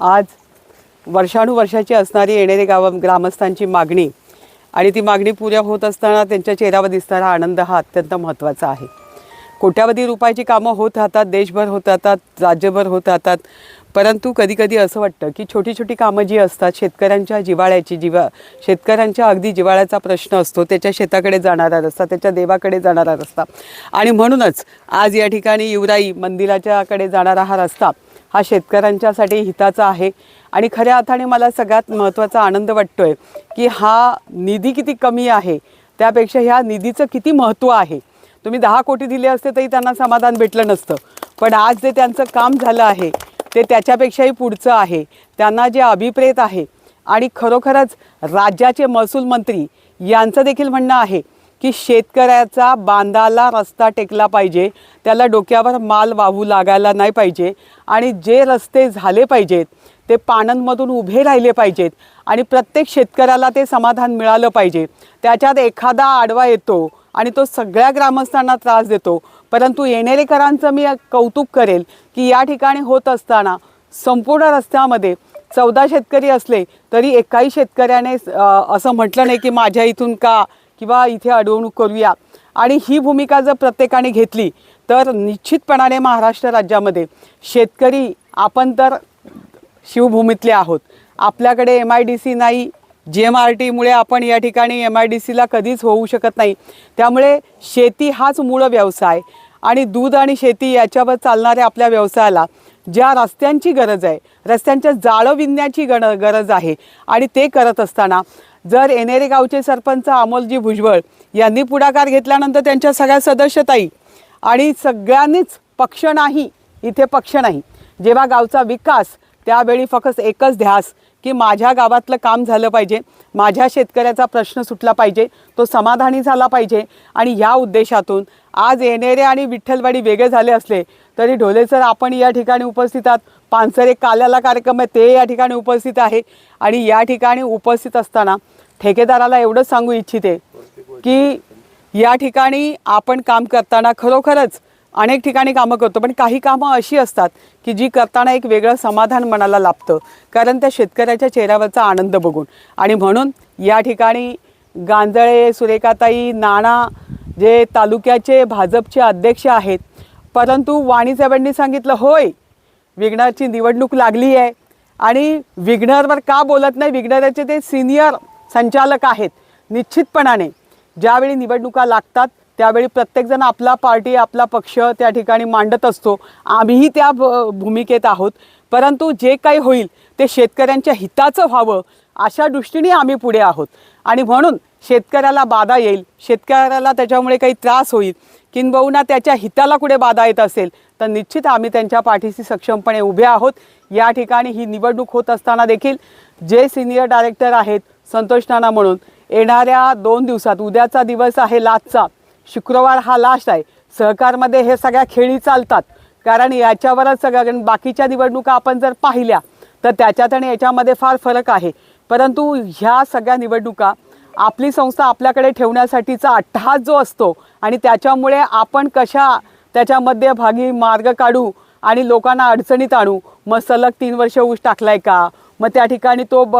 आज वर्षानुवर्षाची असणारी येणेरे गाव ग्रामस्थांची मागणी आणि ती मागणी पुऱ्या होत असताना त्यांच्या चेहऱ्यावर दिसणारा आनंद हा अत्यंत महत्त्वाचा आहे. कोट्यावधी रुपयाची कामं होत राहतात देशभर होत राहतात राज्यभर होत राहतात. परंतु कधीकधी असं वाटतं की छोटी छोटी कामं जी असतात शेतकऱ्यांच्या जिवाळ्याची जिवा शेतकऱ्यांच्या अगदी जिवाळ्याचा प्रश्न असतो त्याच्या शेताकडे जाणारा रस्ता त्याच्या देवाकडे जाणारा रस्ता. आणि म्हणूनच आज या ठिकाणी युवराई मंदिराच्याकडे जाणारा हा रस्ता हा शेतकऱ्यांच्यासाठी हिताचा आहे. आणि खऱ्या अर्थाने मला सगळ्यात महत्त्वाचा आनंद वाटतो आहे की हा निधी किती कमी आहे त्यापेक्षा ह्या निधीचं किती महत्त्व आहे. तुम्ही दहा कोटी दिले असते तरी त्यांना समाधान भेटलं नसतं. पण आज जे त्यांचं काम झालं आहे ते त्याच्यापेक्षाही पुढचं आहे. त्यांना जे अभिप्रेत आहे आणि खरोखरच राज्याचे महसूल मंत्री यांचं देखील म्हणणं आहे की शेतकऱ्याचा बांधाला रस्ता टेकला पाहिजे त्याला डोक्यावर माल वाहू लागायला नाही पाहिजे आणि जे रस्ते झाले पाहिजेत ते पाणंदमधून उभे राहिले पाहिजेत आणि प्रत्येक शेतकऱ्याला ते समाधान मिळालं पाहिजे. त्याच्यात एखादा आडवा येतो आणि तो सगळ्या ग्रामस्थांना त्रास देतो. परंतु येणेरेकरांचं मी कौतुक करेल की या ठिकाणी होत असताना संपूर्ण रस्त्यामध्ये चौदा शेतकरी असले तरी एकाही शेतकऱ्याने असं म्हटलं नाही की माझ्या इथून का किंवा इथे अडवणूक करूया. आणि ही भूमिका जर प्रत्येकाने घेतली तर निश्चितपणाने महाराष्ट्र राज्यामध्ये शेतकरी आपण तर शिवभूमीतले आहोत. आपल्याकडे एम आय डी सी नाही जी एम आर टीमुळे आपण या ठिकाणी एम आय डी सीला कधीच होऊ शकत नाही. त्यामुळे शेती हाच मूळ व्यवसाय. आणि दूध आणि शेती याच्यावर चालणाऱ्या आपल्या व्यवसायाला ज्या रस्त्यांची गरज आहे रस्त्यांच्या जाळं विणण्याची गण गरज आहे आणि ते करत असताना जर एनेरे गावचे सरपंच अमोलजी भुजबळ यांनी पुढाकार घेतल्यानंतर त्यांच्या सगळ्या सदस्यताई आणि सगळ्यांनीच पक्ष नाही इथे पक्ष नाही. जेव्हा गावचा विकास त्यावेळी फक्त एकच ध्यास की माझ्या गावातलं काम झालं पाहिजे माझ्या शेतकऱ्याचा प्रश्न सुटला पाहिजे तो समाधानी झाला पाहिजे आणि या उद्देशातून आज येणेरे आणि विठ्ठलवाडी वेगळे झाले असले तरी ढोले सर आपण या ठिकाणी उपस्थित आहात. पानसरे काल्याला कार्यक्रम आहे ते या ठिकाणी उपस्थित आहे आणि या ठिकाणी उपस्थित असताना ठेकेदाराला एवढंच सांगू इच्छिते की या ठिकाणी आपण काम करताना खरोखरच अनेक ठिकाणी कामं करतो पण काही कामं अशी असतात की जी करताना एक वेगळं समाधान मनाला लाभतं. कारण त्या शेतकऱ्याच्या चेहऱ्यावरचा आनंद बघून. आणि म्हणून या ठिकाणी गांजळे सुरेखाताई नाणा जे तालुक्याचे भाजपचे अध्यक्ष आहेत परंतु वाणीसाहेबांनी सांगितलं होय विघ्नरची निवडणूक लागली आहे आणि विघ्नरवर का बोलत नाही? विघ्नराचे ते सिनियर संचालक आहेत. निश्चितपणाने ज्यावेळी निवडणुका लागतात त्यावेळी प्रत्येकजण आपला पार्टी आपला पक्ष त्या ठिकाणी मांडत असतो. आम्हीही त्या भ- भूमिकेत आहोत. परंतु जे काही होईल ते शेतकऱ्यांच्या हिताचं व्हावं अशा दृष्टीने आम्ही पुढे आहोत. आणि म्हणून शेतकऱ्याला बाधा येईल शेतकऱ्याला त्याच्यामुळे काही त्रास होईल किंबहुना त्याच्या हिताला कुठे बाधा येत असेल तर निश्चित आम्ही त्यांच्या पाठीशी सक्षमपणे उभे आहोत. या ठिकाणी ही निवडणूक होत असताना देखील जे सिनियर डायरेक्टर आहेत संतोष नाना म्हणून येणाऱ्या दोन दिवसात उद्याचा दिवस आहे लास्टचा. शुक्रवार हा लास्ट आहे. सहकारमध्ये हे सगळ्या खेळी चालतात. कारण याच्यावरच सगळं कारण बाकीच्या निवडणुका आपण जर पाहिल्या तर त्याच्यात आणि याच्यामध्ये फार फरक आहे. परंतु ह्या सगळ्या निवडणुका आपली संस्था आपल्याकडे ठेवण्यासाठीचा अट्टहास जो असतो आणि त्याच्यामुळे आपण कशा त्याच्यामध्ये भागी मार्ग काढू आणि लोकांना अडचणीत आणू मग सलग तीन वर्ष ऊस टाकलाय का? मग त्या ठिकाणी तो ब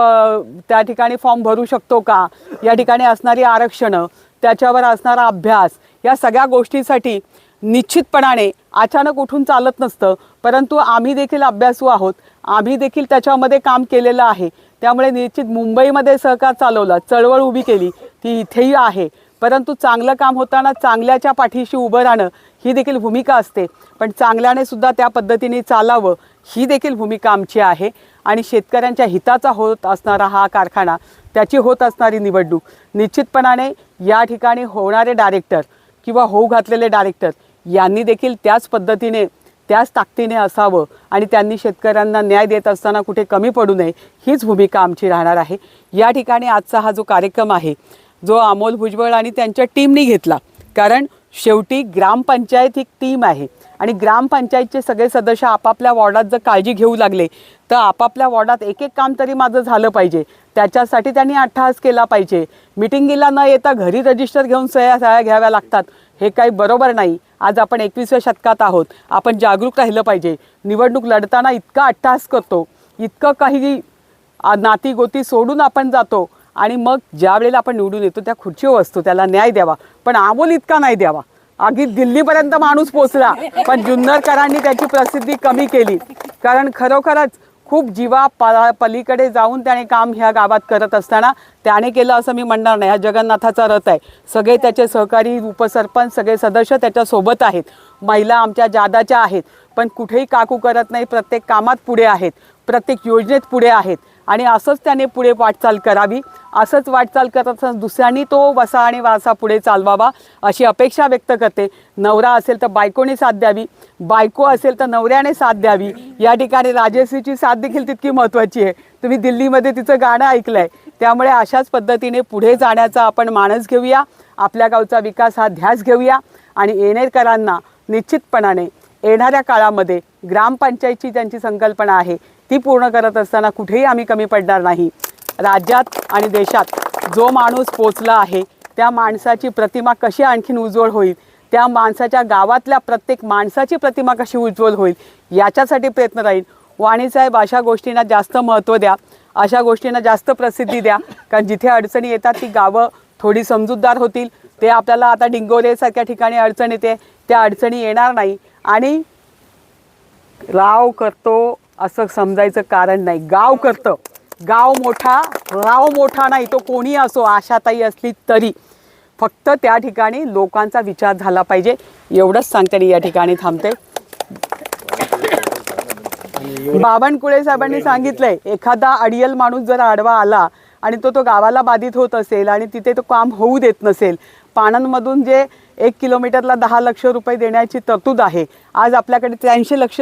त्या ठिकाणी फॉर्म भरू शकतो का? या ठिकाणी असणारी आरक्षणं त्याच्यावर असणारा अभ्यास या सगळ्या गोष्टीसाठी निश्चितपणाने अचानक उठून चालत नसतं. परंतु आम्ही देखील अभ्यासू आहोत. आम्ही देखील त्याच्यामध्ये काम केलेलं आहे. त्यामुळे निश्चित मुंबईमध्ये सहकार चालवला चळवळ उभी केली ती इथेही आहे. परंतु चांगलं काम होताना चांगल्याच्या पाठीशी उभं राहणं ही देखील भूमिका असते. पण चांगल्याने सुद्धा त्या पद्धतीने चालावं ही देखील भूमिका आमची आहे. आणि शेतकऱ्यांच्या हिताचा होत असणारा हा कारखाना त्याची होत असणारी निवडणूक निश्चितपणाने या ठिकाणी होणारे डायरेक्टर किंवा होऊ घातलेले डायरेक्टर यांनी देखील त्याच पद्धतीने त्याच ताकदीने असावं आणि त्यांनी शेतकऱ्यांना न्याय देत असताना कुठे कमी पडू नये हीच भूमिका आमची राहणार आहे. या ठिकाणी आजचा हा जो कार्यक्रम आहे जो अमोल भुजबळ आणि त्यांच्या टीमनी घेतला कारण शेवटी ग्रामपंचायत ही टीम आहे. आणि ग्रामपंचायतचे सगळे सदस्य आपापल्या वॉर्डात जर काळजी घेऊ लागले तर आपापल्या वॉर्डात एक एक काम तरी माझं झालं पाहिजे. त्याच्यासाठी त्यांनी अट्टहास केला पाहिजे. मिटिंगीला न येता घरी रजिस्टर घेऊन सह्या सह्या घ्याव्या लागतात. हे काही बरोबर नाही. आज आपण एकवीसव्या शतकात आहोत. आपण जागरूक राहिलं पाहिजे. निवडणूक लढताना इतका अट्टहास करतो. इतकं काही नाती गोती सोडून आपण जातो. आणि मग ज्या वेळेला आपण निवडून येतो त्या खुर्चीवर असतो त्याला न्याय द्यावा. पण आमोल इतका नाही द्यावा. अगदी दिल्लीपर्यंत माणूस पोचला. पण जुन्नरकरांनी त्याची प्रसिद्धी कमी केली. कारण खरोखरच खूप जीवा पला पलीकडे जाऊन त्याने काम ह्या गावात करत असताना त्याने केलं असं मी म्हणणार नाही. हा जगन्नाथाचा रथ आहे. सगळे त्याचे सहकारी उपसरपंच सगळे सदस्य त्याच्यासोबत आहेत. महिला आमच्या जादाच्या आहेत. पण कुठेही काकू करत नाही. प्रत्येक कामात पुढे आहेत. प्रत्येक योजनेत पुढे आहेत. आणि असंच त्याने पुढे वाटचाल करावी. असंच वाटचाल करत असताना दुसऱ्यांनी तो वसा आणि वारसा पुढे चालवावा अशी अपेक्षा व्यक्त करते. नवरा असेल तर बायकोने साथ द्यावी. बायको असेल तर नवऱ्याने साथ द्यावी. या ठिकाणी राजश्रीची साथ देखील तितकी महत्त्वाची आहे. तुम्ही दिल्लीमध्ये तिचं गाणं ऐकलं आहे त्यामुळे अशाच पद्धतीने पुढे जाण्याचा आपण मानस घेऊया. आपल्या गावचा विकास हा ध्यास घेऊया. आणि येणेकरांना निश्चितपणाने येणाऱ्या काळामध्ये ग्रामपंचायतची त्यांची संकल्पना आहे. ती पूर्ण करत असताना कुठेही आम्ही कमी पडणार नाही. राज्यात आणि देशात जो माणूस पोचला आहे त्या माणसाची प्रतिमा कशी आणखीन उज्ज्वल होईल? त्या माणसाच्या गावातल्या प्रत्येक माणसाची प्रतिमा कशी उज्ज्वल होईल? याच्यासाठी प्रयत्न राहील. वाणीसाहेब अशा गोष्टींना जास्त महत्त्व द्या. अशा गोष्टींना जास्त प्रसिद्धी द्या. कारण जिथे अडचणी येतात ती गावं थोडी समजूतदार होतील. ते आपल्याला आता डिंगोरेसारख्या ठिकाणी अडचण येते. त्या अडचणी येणार नाही. आणि राव करतो असं समजायचं कारण नाही. गाव करतं. गाव मोठा राव मोठा नाही तो कोणी असो आशाताई असली तरी. फक्त त्या ठिकाणी लोकांचा विचार झाला पाहिजे. एवढंच सांगते या ठिकाणी थांबते. बावनकुळे साहेबांनी सांगितलंय एखादा अडियल माणूस जर आडवा आला आणि तो तो गावाला बाधित होत असेल आणि तिथे तो काम होऊ देत नसेल. पाणंदमधून जे एक किलोमीटरला दहा लक्ष रुपये देण्याची तरतूद आहे. आज आपल्याकडे त्र्याऐंशी लक्ष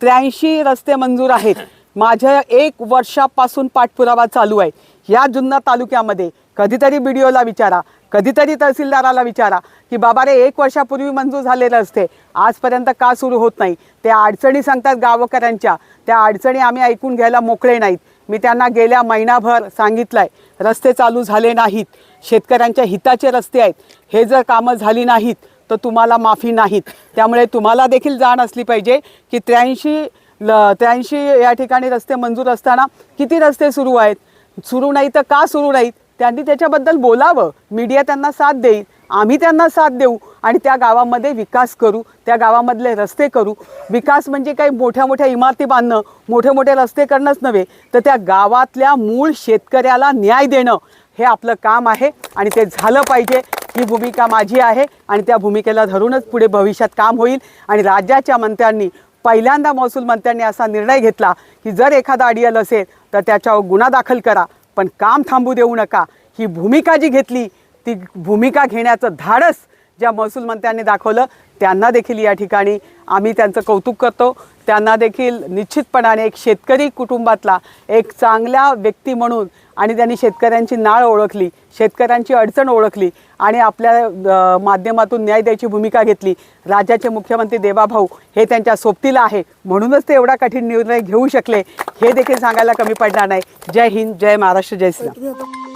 त्र्याऐंशी रस्ते मंजूर आहेत. माझ्या एक वर्षापासून पाठपुरावा चालू आहे. या जुन्नर तालुक्यामध्ये कधीतरी बी डी ओला विचारा कधीतरी तहसीलदाराला विचारा की बाबा रे एक वर्षापूर्वी मंजूर झालेलं असते आजपर्यंत का सुरू होत नाही? त्या अडचणी सांगतात गावकऱ्यांच्या. त्या अडचणी आम्ही ऐकून घ्यायला मोकळे नाहीत. मी त्यांना गेल्या महिनाभर सांगितलं आहे रस्ते चालू झाले नाहीत. शेतकऱ्यांच्या हिताचे रस्ते आहेत. हे जर कामं झाली नाहीत तर तुम्हाला माफी नाहीत. त्यामुळे तुम्हाला देखील जाण असली पाहिजे की त्र्याऐंशी ल त्र्याऐंशी या ठिकाणी रस्ते मंजूर असताना किती रस्ते सुरू आहेत? सुरू नाही तर का सुरू नाहीत? त्यांनी त्याच्याबद्दल बोलावं. मीडिया त्यांना साथ देईल. आम्ही त्यांना साथ देऊ. आणि त्या गावामध्ये विकास करू त्या गावामधले रस्ते करू. विकास म्हणजे काही मोठ्या मोठ्या इमारती बांधणं मोठे मोठे रस्ते करणंच नव्हे तर त्या गावातल्या मूळ शेतकऱ्याला न्याय देणं हे आपलं काम आहे आणि ते झालं पाहिजे. ही भूमिका माझी आहे आणि त्या भूमिकेला धरूनच पुढे भविष्यात काम होईल. आणि राज्याच्या मंत्र्यांनी पहिल्यांदा महसूल मंत्र्यांनी असा निर्णय घेतला की जर एखादा अडियल असेल तर त्याच्यावर गुन्हा दाखल करा पण काम थांबू देऊ नका. ही भूमिका जी घेतली ती भूमिका घेण्याचं धाडस ज्या महसूल मंत्र्यांनी दाखवलं त्यांना देखील या ठिकाणी आम्ही त्यांचं कौतुक करतो. त्यांना देखील निश्चितपणाने एक शेतकरी कुटुंबातला एक चांगल्या व्यक्ती म्हणून आणि त्यांनी शेतकऱ्यांची नाळ ओळखली शेतकऱ्यांची अडचण ओळखली आणि आपल्या माध्यमातून न्याय द्यायची भूमिका घेतली. राज्याचे मुख्यमंत्री देवाभाऊ हे त्यांच्या सोबतीला आहे. म्हणूनच ते एवढा कठीण निर्णय घेऊ शकले हे देखील सांगायला कमी पडणार नाही. जय हिंद जय महाराष्ट्र जय श्रीराम